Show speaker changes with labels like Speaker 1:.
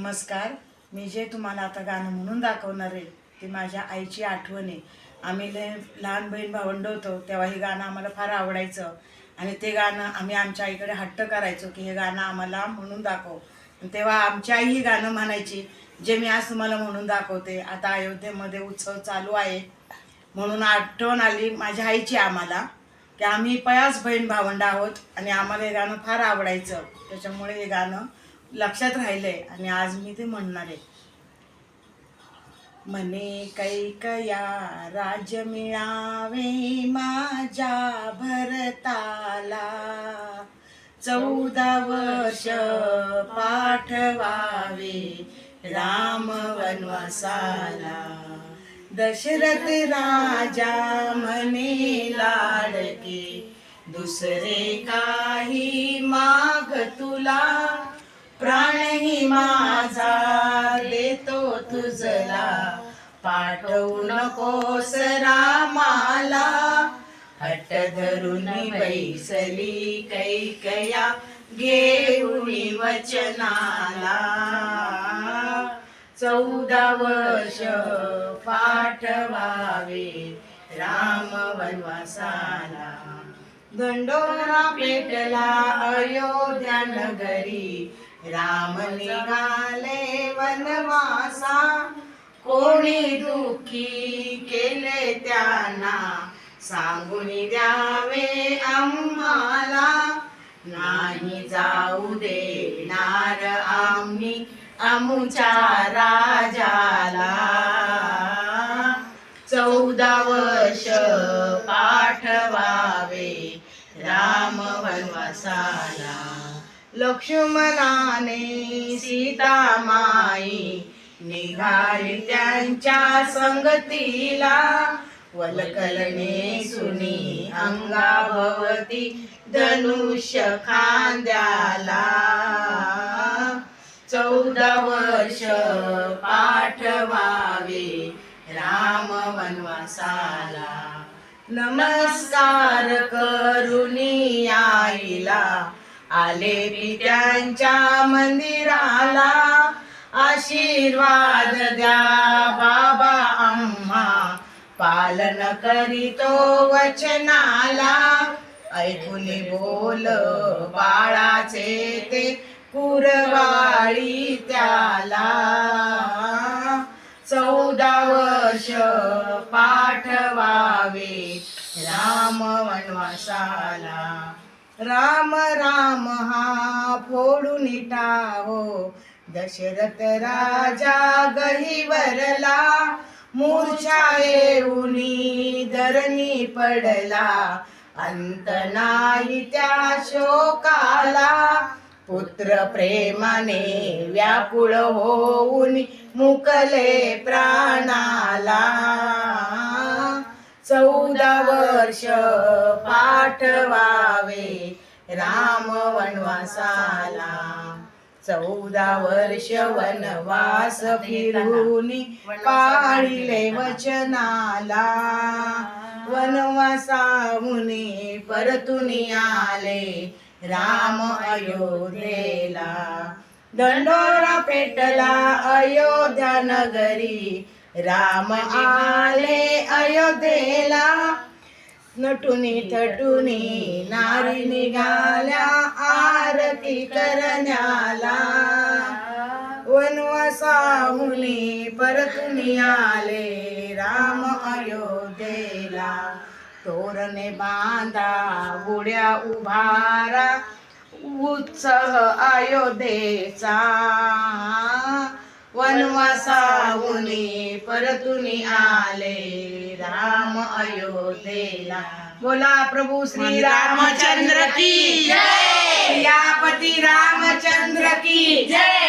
Speaker 1: नमस्कार. मी जे तुम्हाला आता गाणं म्हणून दाखवणार आहे ते माझ्या आईची आठवण आहे. आम्ही लय लहान बहीण भावंड होतो तेव्हा हे गाणं आम्हाला फार आवडायचं. आणि ते गाणं आम्ही आमच्या आईकडे हट्ट करायचो की हे गाणं आम्हाला म्हणून दाखव. आणि तेव्हा आमची आई ही गाणं म्हणायची जे मी आज तुम्हाला म्हणून दाखवते आता अयोध्येमध्ये उत्सव चालू आहे. म्हणून आठवण आली माझ्या आईची आम्हाला की आम्ही पयास बहीण भावंड आहोत आणि आम्हाला हे गाणं फार आवडायचं. त्याच्यामुळे हे गाणं लक्षात राहिलंय आणि आज मी ते म्हणणार आहे. मने कैकया राज मिळावे माझ्या भरताला. चौदा वर्ष पाठवावे राम वनवासाला. दशरथ राजा म्हणे लाडके दुसरे काही माग तुला. प्राणही माझा देतो तुझला. पाठवू नकोस रामाला. हट्ट धरून बैसली कैकया घेऊन वचनाला. चौदा वर्ष पाठवावे राम वनवासाला. दंडोरा पेटला अयोध्या नगरी. राम निघाले वनवासा. कोणी दुःखी केले त्यांना? सांगून द्यावे आम्हाला. नाही जाऊ देणार आम्ही आमुच्या राजाला. चौदा वर्ष पाठवावे राम वनवासाला. लक्ष्मणाने सीतामाई निघाली त्यांच्या संगतीला. वलकलने सुनी अंगाभवती धनुष्य खांद्याला. चौदा वर्ष पाठवावे राम वनवासाला. नमस्कार कर आले मी त्यांच्या मंदिराला. आशीर्वाद द्या बाबा आम्हा. पालन करीतो वचनाला. ऐकून बोल बाळाचे ते कुरवाळी त्याला. चौदा वर्ष पाठवावे राम वनवासाला. राम राम हा फोडून टाहो दशरथ राजा गहिवरला मूर्छा येऊनी धरणी पडला. अंत नाही त्या शोकाला पुत्र प्रेमाने व्याकुळ होऊन मुकले प्राणाला. चौदा वर्ष पाठवावे राम वनवासाला. चौदा वर्ष वनवास फिरून पाळिले वचनाला. वनवासाहुनी परतून आले राम अयोध्येला. दंडोरा पेटला अयोध्या नगरी. राम आले अयोध्येला. नटुनी थटुनी नारी निघाल्या आरती करण्याला. वनवासाहुनी परतुनी आले राम अयोध्येला. तोरणे बांधा उड्या उभारा उत्सव अयोध्येचा. वनवासाहुनी परतुनी आले राम अयोध्येला. बोला प्रभू श्री रामचंद्र की जय. रामचंद्र की जय.